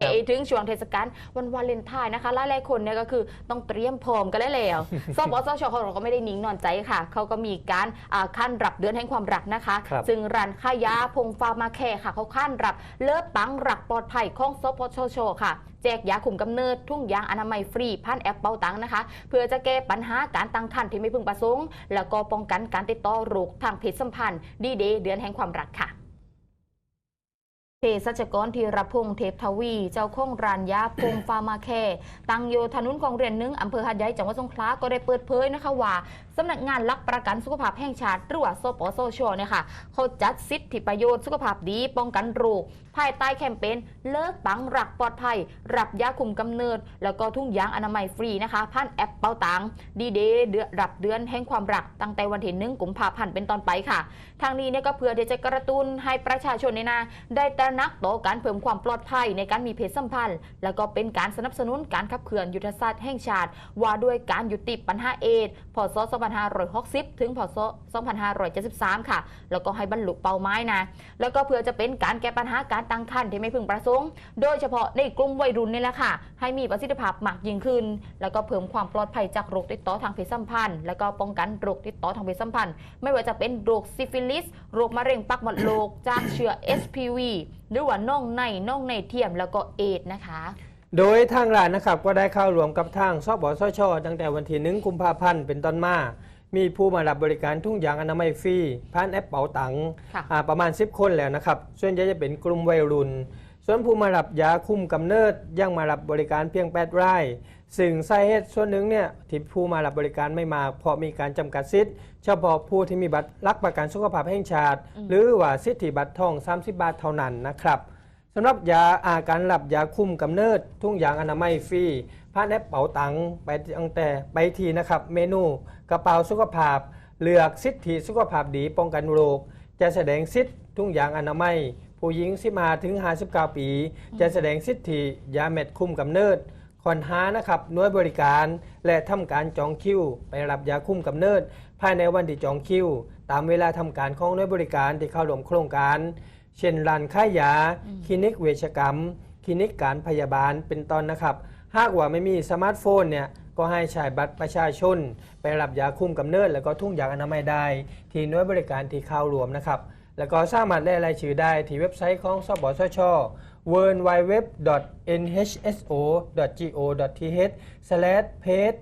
ครับเอ่ยถึงช่วงเทศกาลวันวาเลนไทน์นะคะหลายๆคนเนี่ยก็คือต้องเตรียมพร้อมกันแล้วแล้วสปสชของเราก็ไม่ได้นิ่งนอนใจค่ะ เขาก็มีการอ่าขั้นรับเดือนแห่งความรักนะคะครับซึ่งร้านค้ายาพงฟาร์มาแคร์ค่ะ เขาขั้นรับเลิศปังรักปลอดภัยของสปสชค่ะแจกยาคุมกำเนิดทุ่งยางอนามัยฟรีผ่านแอปเป๋าตังค์นะคะ เพื่อจะแก้ปัญหาการตั้งครรภ์ที่ไม่พึงประสงค์ แล้วก็ป้องกันการติดต่อโรคทางเพศสัมพันธ์ดีเดย์เดือนแห่งความรักค่ะ เภสัชกรธีรพงษ์เทพทวี เจ้าของร้านยาพงฟาร์มาแคร์ตั้งโยถนนของเรียนหนึงอำเภอหาดใหญ่จังหวัดสงขลาก็ได้เปิดเผยนะคะว่าสำนักงานหลักประกันสุขภาพแห่งชาติหรือว่าสปสชเนี่ยค่ะเขาจัดสิทธิประโยชน์สุขภาพดีป้องกันโรคภายใต้แคมเปญเลิกปังรักปลอดภัย รับยาคุมกำเนิด แล้วก็ทุ่งยางอนามัยฟรีนะคะผ่านแอปเป๋าตังดีเดย์เดือรับเดือนแห่งความรักตั้งแต่วันที่หนึ่งกุมภาพันธ์เป็นต้นไปค่ะ ทางนี้เนี่ยก็เพื่อที่จะกระตุ้นให้ประชาชนเนี่ยนะได้แตระนักต่อการเพิ่มความปลอดภัยในการมีเพศสัมพันธ์ และก็เป็นการสนับสนุนการขับเคลื่อนยุทธศาสตร์แห่งชาติ ว่าด้วยการยุติปัญหาเอดพศ 2560 ถึงพศ 2573 ค่ะ แล้วก็ให้บรรลุเป้าหมายนะ แล้วก็เพื่อจะเป็นการแก้ปัญหาการตั้งครรภ์ที่ไม่พึงประสงค์ โดยเฉพาะในกลุ่มวัยรุ่นนี่แหละค่ะ ให้มีประสิทธิภาพมากยิ่งขึ้น แล้วก็เพิ่มความปลอดภัยจากโรคติดต่อทางเพศสัมพันธ์ แล้วก็ป้องกันโรคติดต่อทางเพศสัมพันธ์ ไม่ว่าจะเป็นโรคซิฟิลิส โรคมะเร็งปากมดลูกจากเชื้อ SPV หรือว่าน่องในน่องในเทียมแล้วก็เอดนะคะโดยทางร้านนะครับก็ได้เข้ารวมกับทางสบสชตั้งแต่วันที่หนึ่งกุมภาพันธ์เป็นต้นมา มีผู้มารับบริการทุ่งยางอนามัยฟรีผ่านแอปเป๋าตังค์ค่ะประมาณ 10 คนแล้วนะครับ ส่วนใหญ่จะเป็นกลุ่มวัยรุ่น ส่วนผู้มารับยาคุมกำเนิดยังมารับบริการเพียง8รายซึ่งสาเหตุส่วนหนึ่งเนี่ยที่ผู้มารับบริการไม่มาเพราะมีการจำกัดสิทธิ์เฉพาะผู้ที่มีบัตรรักประกันสุขภาพแห่งชาติอืมหรือว่าสิทธิบัตรทอง 30 บาทเท่านั้นนะครับสำหรับยาอาการหลับยาคุมกำเนิด ทุ่งยางอนามัยฟรีผ่านแอปเป๋าตังค์ไปตั้งแต่ไปทีนะครับ เมนูกระเป๋าสุขภาพ เลือกสิทธิสุขภาพดีป้องกันโรค จะแสดงสิทธิทุ่งยางอนามัย ผู้หญิง 15 ถึง 59 ปี จะแสดงสิทธิยาเม็ดคุมกำเนิดคอนหานะครับหน่วยบริการและทำการจองคิว ไปรับยาคุมกำเนิด ภายในวันที่จองคิว ตามเวลาทำการของหน่วยบริการที่เข้าร่วมโครงการ เช่นร้านค้ายา คลินิกเวชกรรม คลินิกการพยาบาลเป็นต้นนะครับ หากว่าไม่มีสมาร์ทโฟนเนี่ยก็ให้ใช้บัตรประชาชน ไปรับยาคุมกำเนิด แล้วก็ทุ่งยางอนามัยได้ ที่หน่วยบริการที่เข้ารวมนะครับ แล้วก็สามารถแลรายชื่อได้ที่เว็บไซต์ของสบสช w w w n h s o g o t h page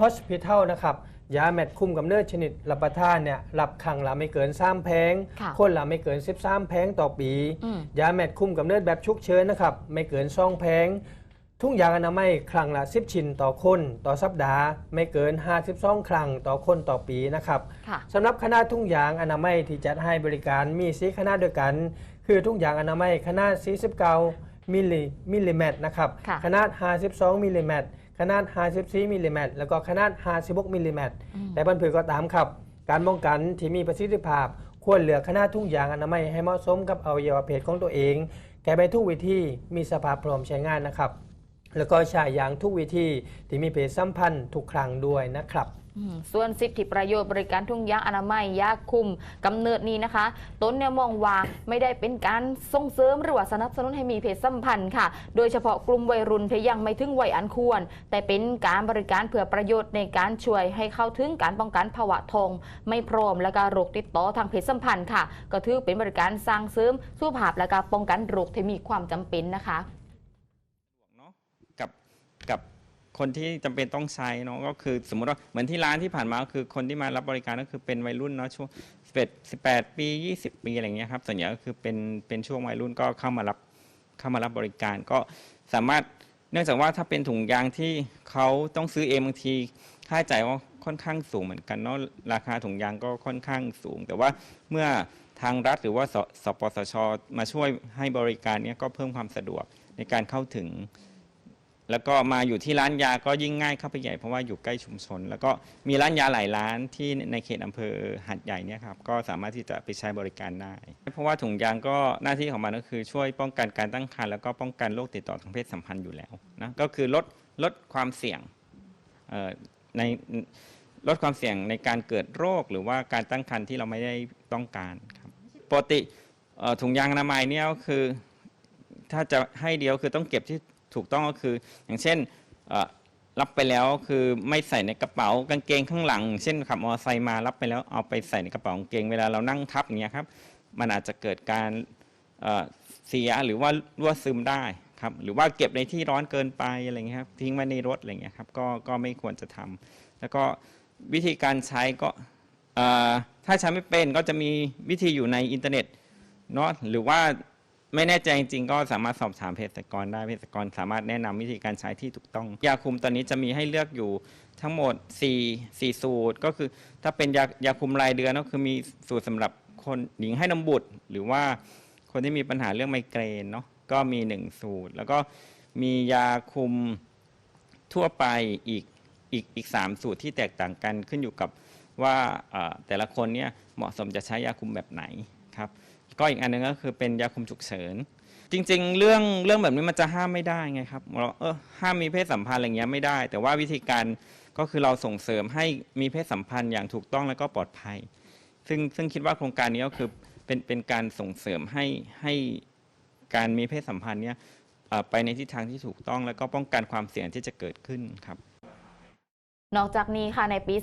hospital นะครับยาแมทคุมกำเนิดชนิดรับประทานเนี่ยรับครั้งละไม่เกิน3แพงค่ะคนละไม่เกิน 13 แพงต่อปีอืมยาแมทคุมกำเนิดแบบฉุกเฉินนะครับ ไม่เกิน2แพง ทุ่งยางอนามัยครั้งละ10ชิ้นต่อคนต่อสัปดาห์ ไม่เกิน 52 ครั้งต่อคนต่อปีนะครับค่ะสำหรับคณะทุ่งยางอนามัยที่จัดให้บริการมีสีคณะเดียวกัน คือทุ่งยางอนามัยขนาด49มิลลิมิลลิเมตรนะครับค่ะขนาด 52มิลลิเมตรขนาด 54มิลลิเมตรแล้วก็ขนาด 56มิลลิเมตรอืมแต่บันผือก็ตามครับ การป้องกันที่มีประสิทธิภาพ ควรเหลือกขนาดทุ่งยางอนามัยให้เหมาะสมกับอวัยวะเพศของตัวเอง แก้ไปทุกวิธีมีสภาพพร้อมใช้งานนะครับ แล้วก็ใช้ยางทุกวิธีที่มีเพศสัมพันธ์ทุกครั้งด้วยนะครับส่วนสิทธิประโยชน์บริการทุ่งยางอนามัยยาคุมกำเนิดนี้นะคะต้นเนี่ยมองว่าไม่ได้เป็นการส่งเสริมหรือว่าสนับสนุนให้มีเพศสัมพันธ์ค่ะ โดยเฉพาะกลุ่มวัยรุ่นที่ยังไม่ถึงวัยอันควร แต่เป็นการบริการเพื่อประโยชน์ในการช่วยให้เข้าถึงการป้องกันภาวะทองไม่พร้อมและก็โรคติดต่อทางเพศสัมพันธ์ค่ะ ก็ถือเป็นบริการสร้างเสริมสุขภาพและก็ป้องกันโรคที่มีความจำเป็นนะคะ เนาะกับกับ คนที่จำเป็นต้องใช้เนาะก็คือสมมติว่าเหมือนที่ร้านที่ผ่านมาก็คือคนที่มารับบริการก็คือเป็นวัยรุ่นเนาะช่วง11 18ปี20ปีอะไรเงี้ยครับส่วนใหญ่ก็คือเป็นเป็นช่วงวัยรุ่นก็เข้ามารับเข้ามารับบริการก็สามารถเนื่องจากว่าถ้าเป็นถุงยางที่เขาต้องซื้อเองบางทีค่าใช้จ่ายว่าค่อนข้างสูงเหมือนกันเนาะราคาถุงยางก็ค่อนข้างสูง แต่ว่าเมื่อทางรัฐหรือว่าสสปสช มาช่วยให้บริการเนี้ยก็เพิ่มความสะดวกในการเข้าถึง แล้วก็มาอยู่ที่ร้านยาก็ยิ่งง่ายเข้าไปใหญ่เพราะว่าอยู่ใกล้ชุมชน แล้วก็มีร้านยาหลายร้านที่ในเขตอำเภอหัดใหญ่เนี่ยครับก็สามารถที่จะไปใช้บริการได้ เพราะว่าถุงยางก็หน้าที่ของมันก็คือช่วยป้องกันการตั้งครรภ์แล้วก็ป้องกันโรคติดต่อทางเพศสัมพันธ์อยู่แล้วนะก็คือลดลดความเสี่ยงในลดความเสี่ยงในการเกิดโรคหรือว่าการตั้งครรภ์ที่เราไม่ได้ต้องการครับปกติถุงยางอนามัยเนี่ยก็คือถ้าจะให้เดียวคือต้องเก็บที่ ถูกต้องก็คือ อย่างเช่นรับไปแล้วคือไม่ใส่ในกระเป๋ากางเกงข้างหลัง เช่นขับมอเตอร์ไซค์มารับไปแล้วเอาไปใส่ในกระเป๋ากางเกงเวลาเรานั่งทับอย่างเงี้ยครับมันอาจจะเกิดการเสียหรือว่ารั่วซึมได้ครับหรือว่าเก็บในที่ร้อนเกินไปอะไรเงี้ยครับทิ้งไว้ในรถอะไรเงี้ยครับก็ก็ไม่ควรจะทำแล้วก็วิธีการใช้ก็ถ้าใช้ไม่เป็นก็จะมีวิธีอยู่ในอินเทอร์เน็ตเนาะหรือว่า ไม่แน่ใจจริงๆก็สามารถสอบถามเภสัชกรได้เภสัชกรสามารถแนะนำวิธีการใช้ที่ถูกต้อง ยาคุมตอนนี้จะมีให้เลือกอยู่ทั้งหมด4 4สูตร ก็คือถ้าเป็นยายาคุมรายเดือนก็คือมีสูตรสำหรับคนหญิงให้นมบุตร หรือว่าคนที่มีปัญหาเรื่องไมเกรนเนาะก็มี 1 สูตร แล้วก็มียาคุมทั่วไปอีกอีกอีกสามสูตรที่แตกต่างกันขึ้นอยู่กับว่าเอ่อแต่ละคนเนี่ยเหมาะสมจะใช้ยาคุมแบบไหนครับ ก็อีกอันหนึงก็คือเป็นยาคุมฉุกเฉิน จริงๆ เรื่องเรื่องแบบนี้มันจะห้ามไม่ได้ไงครับเราเออห้ามมีเพศสัมพันธ์อะไรเงี้ยไม่ได้ แต่ว่าวิธีการก็คือเราส่งเสริมให้มีเพศสัมพันธ์อย่างถูกต้องและก็ปลอดภัย ซึ่งซึ่งคิดว่าโครงการนี้ก็คือเป็นเป็นการส่งเสริมให้ให้การมีเพศสัมพันธ์เนี่ยเอ่อไปในทิศทางที่ถูกต้อง แล้วก็ป้องกันความเสี่ยงที่จะเกิดขึ้นครับ นอกจากนี้ค่ะในปี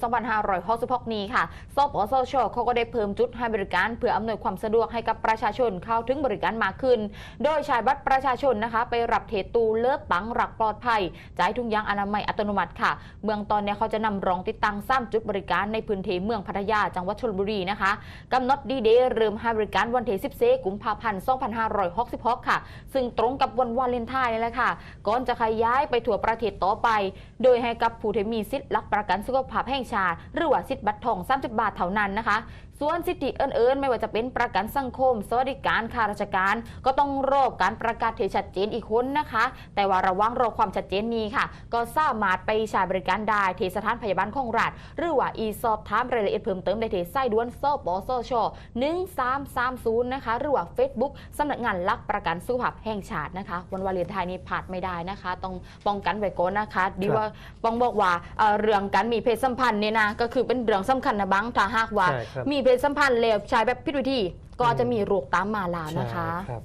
2566 นี้ค่ะสปสชเขาก็ได้เพิ่มจุดให้บริการเพื่ออำนวยความสะดวกให้กับประชาชนเข้าถึงบริการมากขึ้น โดยใช้บัตรประชาชนนะคะ ไปรับเทตูเลิศปังหลักปลอดภัยจ่ายทุกยางอนามัยอัตโนมัติค่ะ เมืองตอนนี้เขาจะนำรองติดตั้งสร้ามจุดบริการในพื้นที่เมืองพัทยาจังหวัดชลบุรีนะคะกำหนดดีเดย์เริ่มให้บริการวันที่14กุมภาพันธ์ 2566 ค่ะ ซึ่งตรงกับวันวาเลนไทน์นี่แหละค่ะก่อนจะขยายไปทั่วประเทศต่อไป โดยให้กับผู้ที่มีสิทธิ์ักประกันสุขภาพแห่งชาติหรือว่าสิทธิ์บัตรทอง30 บาทเท่านั้นนะคะ ส่วนสิทธิอื่นๆ ไม่ว่าจะเป็นประกันสังคม สวัสดิการข้าราชการ ก็ต้องรอการประกาศที่ชัดเจนอีกคนนะคะ แต่ว่าระวังรอความชัดเจนนี้ค่ะ ก็สามารถไปใช้บริการได้ที่สถานพยาบาลของรัฐหรือว่าอีสอบถามรายละเอียดเพิ่มเติมได้ที่ไส้ด่วนสปสช1330นะคะหรือว่า Facebook สำนักงานรักประกันสุขภาพแห่งชาตินะคะ วันวาเลนไทน์นี้พลาดไม่ได้นะคะ ต้องป้องกันไว้ก่อนนะคะดีว่าป้องบอกว่าเอ่อเรื่องการมีเพศสัมพันธ์เนี่ยนะก็คือเป็นเรื่องสำคัญนะบังถ้าหากว่าใช่ครับมีเพศสัมพันธ์แล้วใช้แบบผิดวิธีก็จะมีโรคตามมาลาวนะคะ ครับ